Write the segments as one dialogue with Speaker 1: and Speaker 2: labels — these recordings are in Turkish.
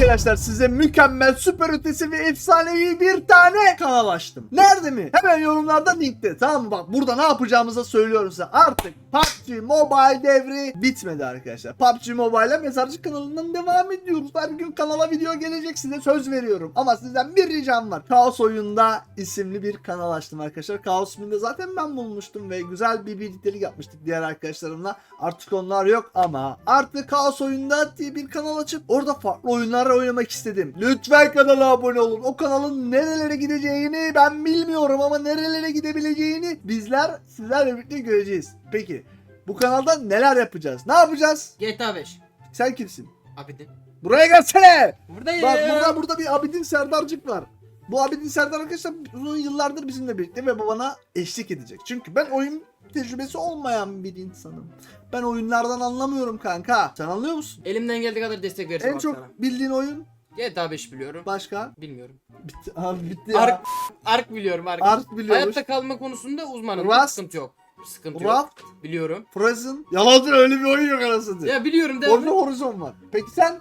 Speaker 1: Arkadaşlar size mükemmel, süper ötesi ve efsanevi bir tane kanal açtım. Nerede mi? Hemen yorumlarda linkte. Tamam mı? Bak burada ne yapacağımızı söylüyorum size. Artık PUBG Mobile devri bitmedi arkadaşlar. PUBG Mobile'la mezarcı kanalından devam ediyoruz. Her gün kanala video gelecek size söz veriyorum. Ama sizden bir ricam var. Kaos Oyunda isimli bir kanal açtım arkadaşlar. Kaos Oyunda zaten ben bulmuştum ve güzel bir birliktelik yapmıştık diğer arkadaşlarımla. Artık onlar yok ama artık Kaos Oyunda diye bir kanal açıp orada farklı oyunlar oynamak istedim. Lütfen kanala abone olun. O kanalın nerelere gideceğini ben bilmiyorum ama nerelere gidebileceğini bizler sizlerle birlikte göreceğiz. Peki bu kanalda neler yapacağız? Ne yapacağız?
Speaker 2: GTA 5.
Speaker 1: Sen kimsin?
Speaker 2: Abidin.
Speaker 1: Buraya gelsene.
Speaker 2: Buradayım.
Speaker 1: Bak burada burada bir Abidin Serdarcık var. Bu Abidin Serdar arkadaşlar uzun yıllardır bizimle birlikte ve bana eşlik edecek. Çünkü ben oyun tecrübesi olmayan bir insanım. Ben oyunlardan anlamıyorum kanka. Sen anlıyor musun?
Speaker 2: Elimden geldiği kadar destek vereceğim
Speaker 1: En
Speaker 2: abi
Speaker 1: çok
Speaker 2: sana.
Speaker 1: bildiğin oyun
Speaker 2: GTA 5 biliyorum.
Speaker 1: başka?
Speaker 2: Bilmiyorum.
Speaker 1: Bitti abi bitti ya.
Speaker 2: Ark, Ark biliyorum Ark.
Speaker 1: Ark biliyormuş.
Speaker 2: Hayatta kalma konusunda uzmanım.
Speaker 1: Rust.
Speaker 2: Sıkıntı yok. Sıkıntı yok.
Speaker 1: Raft,
Speaker 2: Biliyorum.
Speaker 1: Frozen. Yalandır öyle bir oyun yok anasını.
Speaker 2: Ya biliyorum de.
Speaker 1: Orada Horizon var. Peki sen?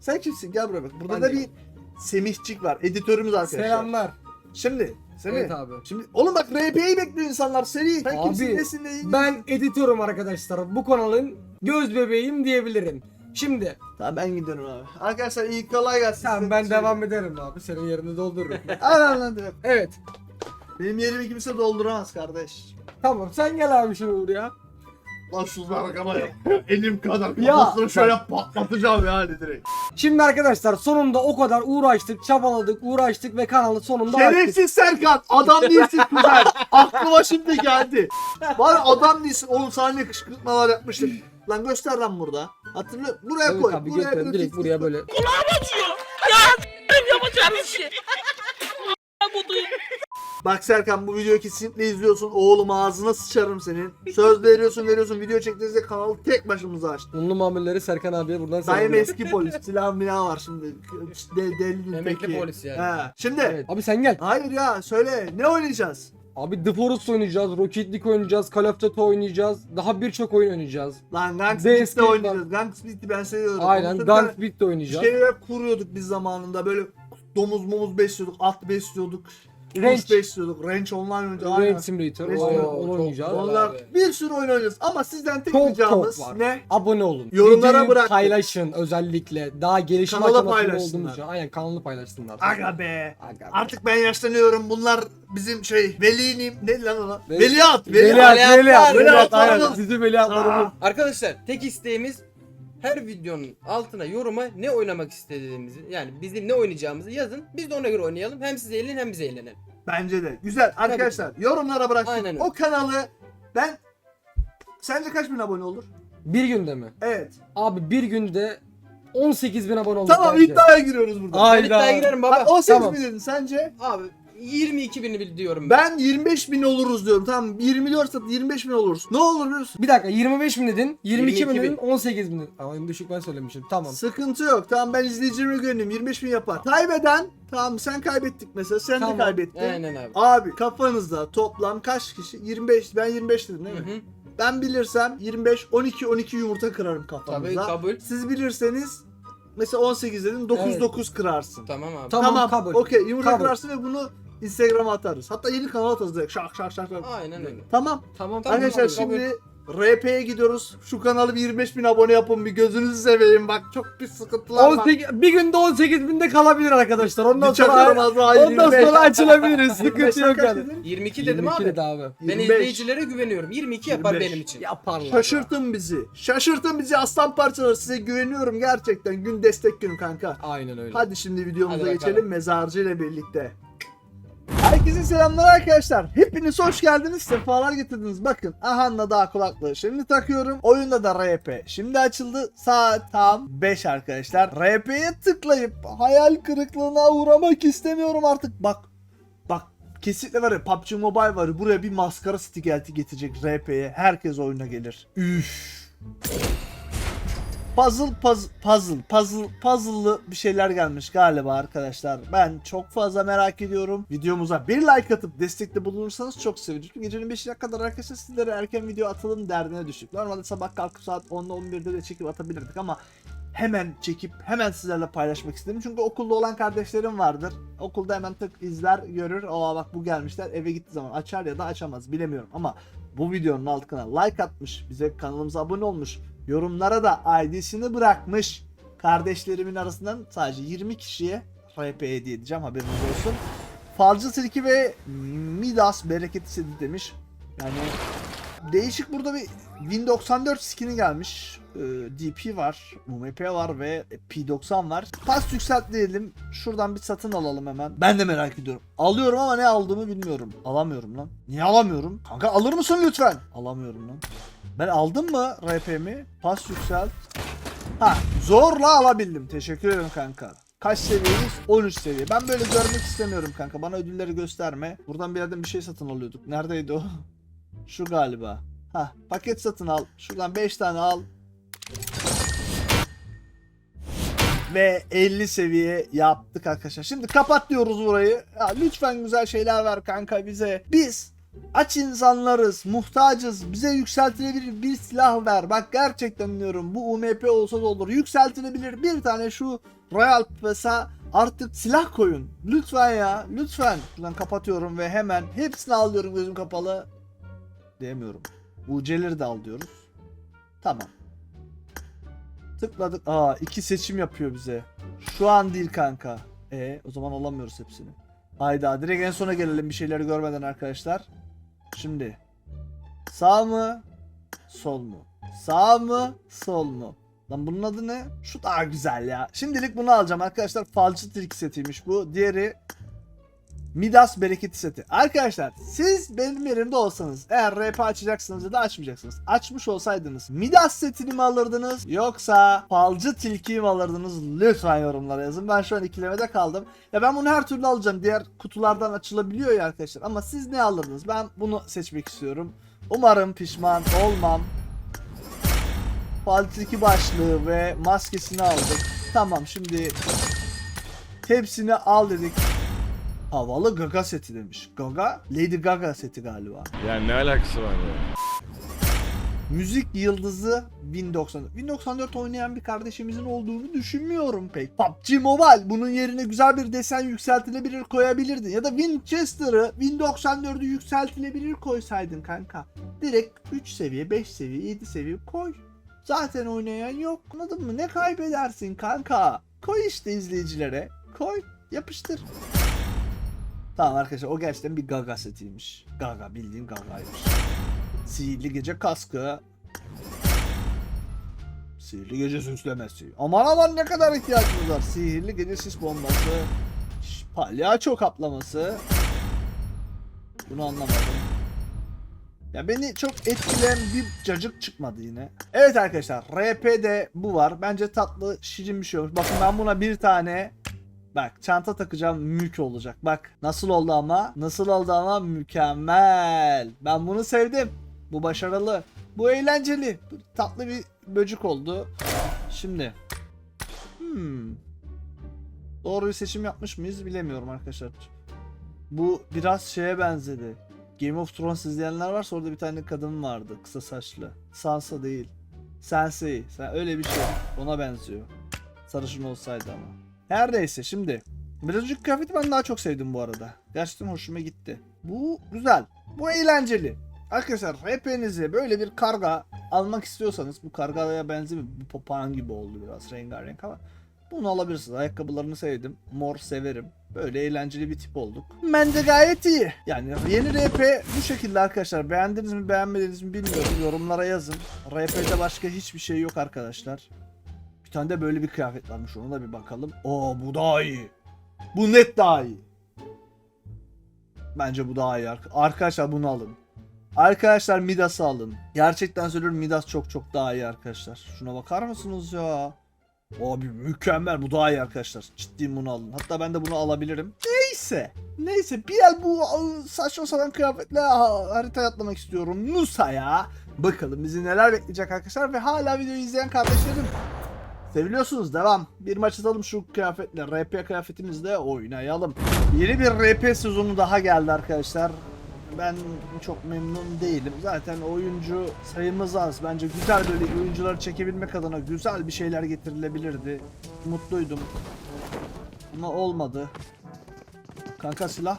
Speaker 1: Sen kimsin? Gel buraya bak. Burada
Speaker 2: Ben
Speaker 1: da
Speaker 2: değilim.
Speaker 1: bir Semihçik var. Editörümüz arkadaşlar.
Speaker 3: Selamlar.
Speaker 1: Şimdi Semih.
Speaker 3: Evet abi.
Speaker 1: Şimdi oğlum bak RP'yi bekliyor insanlar seri. Sen
Speaker 3: Abi,
Speaker 1: kimsin nesin neyin?
Speaker 3: Ben editörüm arkadaşlar. Bu kanalın göz bebeğim diyebilirim. Şimdi
Speaker 1: Tamam ben gidiyorum abi. Arkadaşlar iyi kolay gelsin.
Speaker 3: tamam ben devam ederim abi. Senin yerini doldururum.
Speaker 1: Anladım.
Speaker 3: evet.
Speaker 1: Benim yerimi kimse dolduramaz kardeş.
Speaker 3: Tamam sen gel abi şimdi buraya.
Speaker 1: Lan şu arkama ya. Elim kadar
Speaker 3: Ya.
Speaker 1: kafasını şöyle patlatacağım yani direkt.
Speaker 3: Şimdi arkadaşlar sonunda o kadar uğraştık, çabaladık, uğraştık ve kanalı sonunda açtık.
Speaker 1: Şerefsiz Serkan. Adam değilsin kuzen. Aklıma şimdi geldi. Var adam değilsin. Oğlum sana ne kışkırtmalar yapmıştım. Lan göster lan burada. Hatırlıyor Buraya
Speaker 3: Evet
Speaker 1: koy.
Speaker 3: abi
Speaker 1: buraya
Speaker 3: götürelim
Speaker 1: böyle
Speaker 3: direkt buraya böyle.
Speaker 1: Bak Serkan bu videoyu kesinlikle izliyorsun. Oğlum ağzına sıçarım senin. Söz veriyorsun veriyorsun. Video çektiğinizde kanalı tek başımıza açtım.
Speaker 3: Unlu mamulleri Serkan abiye buradan
Speaker 1: Dayım eski polis. Silah milah var şimdi. De, delinin
Speaker 2: Emekli
Speaker 1: teki.
Speaker 2: polis yani.
Speaker 1: He. Şimdi.
Speaker 3: Evet. Abi sen gel.
Speaker 1: Hayır ya söyle. Ne oynayacağız?
Speaker 3: Abi The Forest oynayacağız, Rocket League oynayacağız, Call of Duty oynayacağız. Daha birçok oyun oynayacağız.
Speaker 1: Lan Gang Speed'de oynayacağız. Gang Speed'i ben seviyorum.
Speaker 3: Aynen
Speaker 1: tane
Speaker 3: Speed'de oynayacağız.
Speaker 1: Şeyler kuruyorduk biz zamanında. Böyle domuz mumuz besliyorduk. At besliyorduk.
Speaker 3: Range.
Speaker 1: Kuş besliyorduk. Range online oynayacağız.
Speaker 3: Range Simulator. Oo,
Speaker 1: Simulator.
Speaker 3: onu
Speaker 2: Çok
Speaker 3: oynayacağız.
Speaker 2: güzel.
Speaker 1: Onlar
Speaker 2: abi.
Speaker 1: bir sürü oyun oynayacağız. Ama sizden tek
Speaker 3: Çok
Speaker 1: ricamız
Speaker 3: çok var.
Speaker 1: ne?
Speaker 3: Abone olun.
Speaker 1: Yorumlara
Speaker 3: Videoyu
Speaker 1: bırakın.
Speaker 3: Paylaşın özellikle. Daha gelişim
Speaker 1: Kanala
Speaker 3: aşamasında
Speaker 1: paylaşsınlar.
Speaker 3: olduğumuz için. Aynen kanalı paylaşsınlar.
Speaker 1: Aga be.
Speaker 3: Aga.
Speaker 1: Artık ben yaşlanıyorum. Bunlar bizim şey velinim. Ne lan ona?
Speaker 3: Ve-
Speaker 1: Veliaht.
Speaker 3: Veliaht,
Speaker 1: Veliaht.
Speaker 3: Veliaht,
Speaker 1: Veliaht,
Speaker 3: Veliaht, aynen.
Speaker 1: Veliaht.
Speaker 3: Bizim Veliahtlarımız.
Speaker 1: Aa.
Speaker 2: Arkadaşlar tek isteğimiz her videonun altına yoruma ne oynamak istediğimizi yani bizim ne oynayacağımızı yazın. Biz de ona göre oynayalım. Hem siz eğlenin hem biz eğlenelim.
Speaker 1: Bence de. Güzel. Arkadaşlar yorumlara.
Speaker 2: Aynen öyle.
Speaker 1: O kanalı ben Sence kaç bin abone olur?
Speaker 3: Bir günde mi?
Speaker 1: Evet.
Speaker 3: Abi bir günde 18 bin abone oldu.
Speaker 1: Tamam
Speaker 3: bence.
Speaker 1: iddiaya giriyoruz burada.
Speaker 3: Ay.
Speaker 2: Ben iddiaya girerim baba.
Speaker 1: Bak 18
Speaker 3: Tamam.
Speaker 1: bin dedin sence?
Speaker 2: Abi 22 bini diyorum ben.
Speaker 1: Ben 25 bin oluruz diyorum. Tamam 24 sat 25 bin oluruz. Ne olur biliyor musun?
Speaker 3: Bir dakika 25 bin dedin, 22,
Speaker 2: 22
Speaker 3: bin
Speaker 2: bin.
Speaker 3: dedin, 18 bin dedin. Ama en düşük ben söylemişim. Tamam.
Speaker 1: Sıkıntı yok. Tamam ben izleyicime güveneyim. 25 bin yapar. Kaybeden tamam sen kaybettik mesela. Sen
Speaker 3: Tamam.
Speaker 1: de kaybettin.
Speaker 2: Aynen abi.
Speaker 1: Abi kafanızda toplam kaç kişi? 25 ben 25 dedim değil mi?
Speaker 2: Hı hı.
Speaker 1: Ben bilirsem 25 12 12 yumurta kırarım
Speaker 2: Tabii
Speaker 1: kafanızda.
Speaker 2: kabul.
Speaker 1: Siz bilirseniz mesela 18 dedim 9
Speaker 3: Evet.
Speaker 1: 9 kırarsın.
Speaker 2: Tamam abi.
Speaker 3: Tamam, kabul.
Speaker 1: Okey yumurta
Speaker 3: Kabul.
Speaker 1: kırarsın ve bunu Instagram'a atarız. Hatta yeni kanal atarız direkt. Şak şak şak şak.
Speaker 2: Aynen öyle.
Speaker 1: Tamam.
Speaker 3: Tamam.
Speaker 2: Tamam,
Speaker 1: Arkadaşlar
Speaker 2: kabul.
Speaker 1: şimdi RP'ye gidiyoruz. Şu kanalı bir 25 bin abone yapın. Bir gözünüzü seveyim. Bak çok bir sıkıntılar var.
Speaker 3: 18, bir günde 18 binde kalabilir arkadaşlar. Ondan
Speaker 1: Bir
Speaker 3: sonra ondan
Speaker 1: 25.
Speaker 3: sonra açılabiliriz.
Speaker 1: 25
Speaker 3: Sıkıntı yok yani.
Speaker 1: dedin?
Speaker 2: 22 dedim
Speaker 3: 22
Speaker 2: abi.
Speaker 3: dedi abi.
Speaker 2: Ben
Speaker 1: 25.
Speaker 2: izleyicilere güveniyorum. 22 yapar
Speaker 1: 25.
Speaker 2: benim için.
Speaker 3: Yaparlar.
Speaker 1: Şaşırtın bizi. Şaşırtın bizi aslan parçaları. Size güveniyorum gerçekten. Gün destek günü kanka.
Speaker 3: Aynen öyle.
Speaker 1: Hadi şimdi videomuza
Speaker 2: Hadi bakalım.
Speaker 1: geçelim mezarcı ile birlikte. Herkese selamlar arkadaşlar. Hepiniz hoş geldiniz. Sefalar getirdiniz. Bakın Ahan'la daha kulaklığı şimdi takıyorum. Oyunda da RP. Şimdi açıldı. Saat tam 5 arkadaşlar. RP'ye tıklayıp hayal kırıklığına uğramak istemiyorum artık. Bak. Bak. Kesinlikle var ya PUBG Mobile var ya buraya bir maskara stikelti getirecek RP'ye. Herkes oyuna gelir. Üf. Puzzle, puzzle, puzzle, puzzle, puzzle'lı bir şeyler gelmiş galiba arkadaşlar. Ben çok fazla merak ediyorum. Videomuza bir like atıp destekte bulunursanız çok sevinirim. Gecenin 5'ine kadar arkadaşlar sizlere erken video atalım derdine düştük. Normalde sabah kalkıp saat 10'da 11'de de çekip atabilirdik ama hemen çekip hemen sizlerle paylaşmak istedim. Çünkü okulda olan kardeşlerim vardır. Okulda hemen tık izler görür. Aa bak bu gelmişler eve gittiği zaman açar ya da açamaz bilemiyorum ama bu videonun altına like atmış, bize kanalımıza abone olmuş, yorumlara da ID'sini bırakmış kardeşlerimin arasından sadece 20 kişiye RP hediye edeceğim haberiniz olsun. Falcı Tilki ve Midas bereketi demiş. Yani değişik burada bir Win 94 skin'i gelmiş. Ee, DP var, UMP var ve P90 var. Pas yükselt diyelim. Şuradan bir satın alalım hemen. Ben de merak ediyorum. Alıyorum ama ne aldığımı bilmiyorum. Alamıyorum lan. Niye alamıyorum? Kanka alır mısın lütfen? Alamıyorum lan. Ben aldım mı RP'mi? Pas yükselt. Ha zorla alabildim. Teşekkür ederim kanka. Kaç seviyeyiz? 13 seviye. Ben böyle görmek istemiyorum kanka. Bana ödülleri gösterme. Buradan bir yerden bir şey satın alıyorduk. Neredeydi o? Şu galiba. Ha paket satın al. Şuradan 5 tane al. Ve 50 seviye yaptık arkadaşlar. Şimdi kapat diyoruz burayı. Ya lütfen güzel şeyler ver kanka bize. Biz aç insanlarız, muhtacız. Bize yükseltilebilir bir silah ver. Bak gerçekten diyorum bu UMP olsa da olur. Yükseltilebilir bir tane şu Royal Pass'a artık silah koyun. Lütfen ya, lütfen. Şuradan kapatıyorum ve hemen hepsini alıyorum gözüm kapalı. Diyemiyorum. UC'leri de al diyoruz. Tamam. Tıkladık. Aa iki seçim yapıyor bize. Şu an değil kanka. E o zaman alamıyoruz hepsini. Hayda direkt en sona gelelim bir şeyleri görmeden arkadaşlar. Şimdi. Sağ mı? Sol mu? Sağ mı? Sol mu? Lan bunun adı ne? Şu daha güzel ya. Şimdilik bunu alacağım arkadaşlar. Falcı tilki setiymiş bu. Diğeri Midas bereketi seti. Arkadaşlar siz benim yerimde olsanız eğer RP açacaksınız ya da açmayacaksınız. Açmış olsaydınız Midas setini mi alırdınız yoksa falcı tilkiyi mi alırdınız? Lütfen yorumlara yazın. Ben şu an ikilemede kaldım. Ya ben bunu her türlü alacağım. Diğer kutulardan açılabiliyor ya arkadaşlar. Ama siz ne alırdınız? Ben bunu seçmek istiyorum. Umarım pişman olmam. Falcı tilki başlığı ve maskesini aldık. Tamam şimdi hepsini al dedik. Havalı Gaga seti demiş. Gaga, Lady Gaga seti galiba.
Speaker 4: Yani ne alakası var ya?
Speaker 1: Müzik yıldızı 1094. 1094 oynayan bir kardeşimizin olduğunu düşünmüyorum pek. PUBG Mobile bunun yerine güzel bir desen yükseltilebilir koyabilirdin. Ya da Winchester'ı 1094'ü yükseltilebilir koysaydın kanka. Direkt 3 seviye, 5 seviye, 7 seviye koy. Zaten oynayan yok. Anladın mı? Ne kaybedersin kanka? Koy işte izleyicilere. Koy, yapıştır. Tamam arkadaşlar o gerçekten bir Gaga setiymiş. Gaga bildiğin Gaga'ymış. Sihirli gece kaskı. Sihirli gece süslemesi. Aman aman ne kadar ihtiyacımız var. Sihirli gece sis bombası. Palyaço kaplaması. Bunu anlamadım. Ya beni çok etkileyen bir cacık çıkmadı yine. Evet arkadaşlar RP'de bu var. Bence tatlı şirin bir şey olmuş. Bakın ben buna bir tane Bak çanta takacağım mük olacak. Bak nasıl oldu ama? Nasıl oldu ama mükemmel. Ben bunu sevdim. Bu başarılı. Bu eğlenceli. Tatlı bir böcük oldu. Şimdi. Hmm. Doğru bir seçim yapmış mıyız bilemiyorum arkadaşlar. Bu biraz şeye benzedi. Game of Thrones izleyenler varsa orada bir tane kadın vardı kısa saçlı. Sansa değil. Sensei. Sen öyle bir şey. Ona benziyor. Sarışın olsaydı ama. Her neyse şimdi. Birazcık kıyafeti ben daha çok sevdim bu arada. Gerçekten hoşuma gitti. Bu güzel. Bu eğlenceli. Arkadaşlar hepinize böyle bir karga almak istiyorsanız bu kargaya benzemiyor. Bu papağan gibi oldu biraz rengarenk ama bunu alabilirsiniz. Ayakkabılarını sevdim. Mor severim. Böyle eğlenceli bir tip olduk. Bence gayet iyi. Yani yeni RP bu şekilde arkadaşlar. Beğendiniz mi beğenmediniz mi bilmiyorum. Yorumlara yazın. RP'de başka hiçbir şey yok arkadaşlar. Tane de böyle bir kıyafet varmış. Ona da bir bakalım. Oo bu daha iyi. Bu net daha iyi. Bence bu daha iyi. ark- Arkadaşlar bunu alın. Arkadaşlar Midas'ı alın. Gerçekten söylüyorum Midas çok çok daha iyi arkadaşlar. Şuna bakar mısınız ya? Abi mükemmel bu daha iyi arkadaşlar. Ciddiyim bunu alın. Hatta ben de bunu alabilirim. Neyse. Neyse bir el bu saçma sapan kıyafetle ha- haritaya atlamak istiyorum. Nusa'ya. Bakalım bizi neler bekleyecek arkadaşlar. Ve hala videoyu izleyen kardeşlerim. Seviliyorsunuz devam. Bir maç atalım şu kıyafetle. RP kıyafetimizle oynayalım. Yeni bir RP sezonu daha geldi arkadaşlar. ben çok memnun değilim. Zaten oyuncu sayımız az. Bence güzel böyle oyuncuları çekebilmek adına güzel bir şeyler getirilebilirdi. Mutluydum. Ama olmadı. Kanka silah.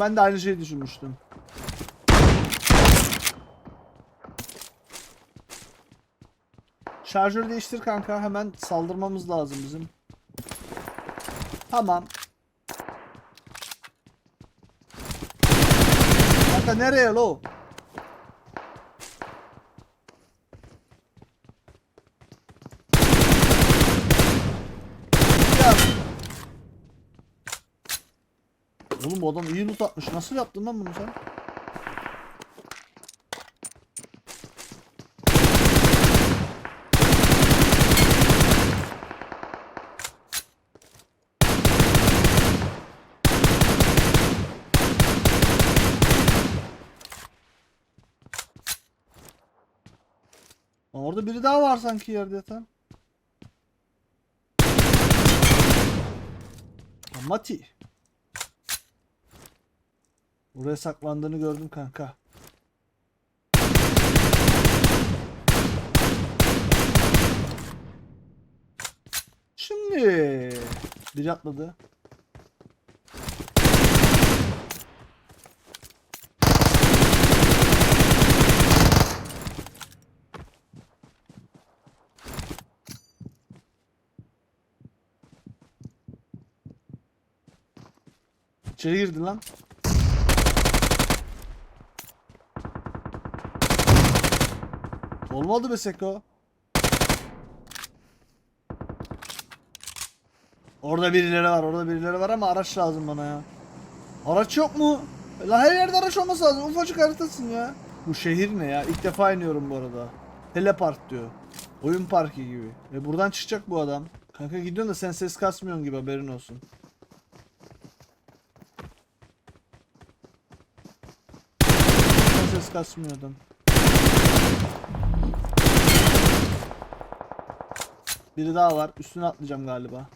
Speaker 1: Ben de aynı şeyi düşünmüştüm. Şarjörü değiştir kanka. Hemen saldırmamız lazım bizim. Tamam. Kanka nereye lo? Ya. Oğlum bu adam iyi loot atmış. Nasıl yaptın lan bunu sen? Orada biri daha var sanki yerde yatan. Mati. Buraya saklandığını gördüm kanka. Şimdi biri atladı. İçeri girdi lan. Olmadı be Seko. Orada birileri var, orada birileri var ama araç lazım bana ya. Araç yok mu? La her yerde araç olması lazım. Ufacık haritasın ya. Bu şehir ne ya? İlk defa iniyorum bu arada. Telepark diyor. Oyun parkı gibi. E buradan çıkacak bu adam. Kanka gidiyorsun da sen ses kasmıyorsun gibi haberin olsun. Ses kasmıyordum. Biri daha var. Üstüne atlayacağım galiba.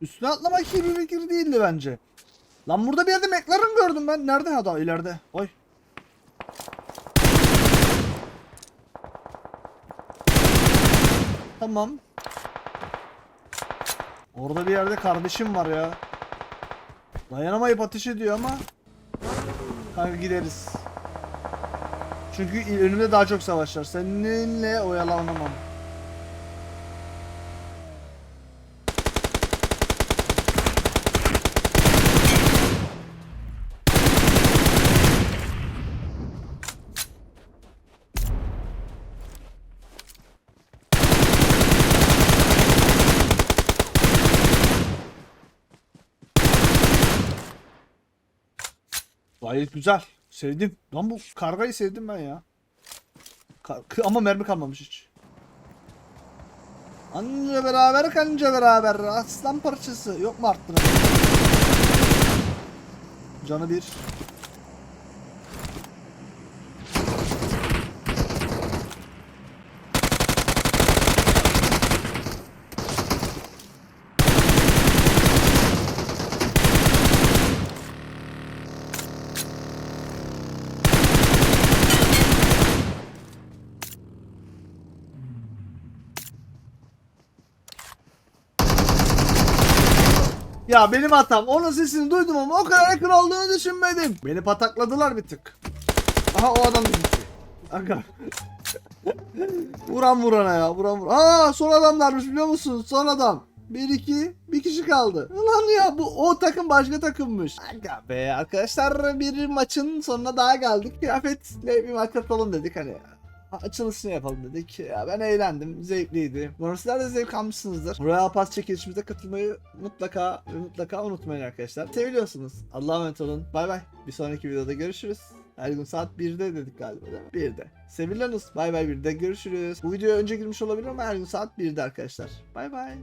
Speaker 1: Üstüne atlamak iyi bir fikir değildi bence. Lan burada bir yerde McLaren gördüm ben. Nerede? Ha daha ileride. Oy. Tamam. Orada bir yerde kardeşim var ya. Dayanamayıp ateş ediyor ama. Kanka gideriz. Çünkü önümde daha çok savaş var. Seninle oyalanamam. Gayet güzel. Sevdim. Lan bu kargayı sevdim ben ya. Kar- ama mermi kalmamış hiç. Anca beraber kanca beraber. Aslan parçası. Yok mu arttırın? Canı bir. Ya benim hatam. Onun sesini duydum ama o kadar yakın olduğunu düşünmedim. Beni patakladılar bir tık. Aha o adam da gitti. Aga. vuran vurana ya. Vuran vuran. Aa son adamlarmış biliyor musun? Son adam. Bir iki bir kişi kaldı. Lan ya bu o takım başka takımmış. Aga be arkadaşlar bir maçın sonuna daha geldik. Kıyafetle bir maç atalım dedik hani. Açılışını yapalım dedik. Ya ben eğlendim. Zevkliydi. Umarım sizler de zevk almışsınızdır. Royal Pass çekilişimize katılmayı mutlaka mutlaka unutmayın arkadaşlar. Seviyorsunuz. Allah'a emanet olun. Bay bay. Bir sonraki videoda görüşürüz. Her gün saat 1'de dedik galiba değil mi? 1'de. Seviyorsunuz. Bay bay 1'de görüşürüz. Bu videoya önce girmiş olabilir ama her gün saat 1'de arkadaşlar. Bay bay.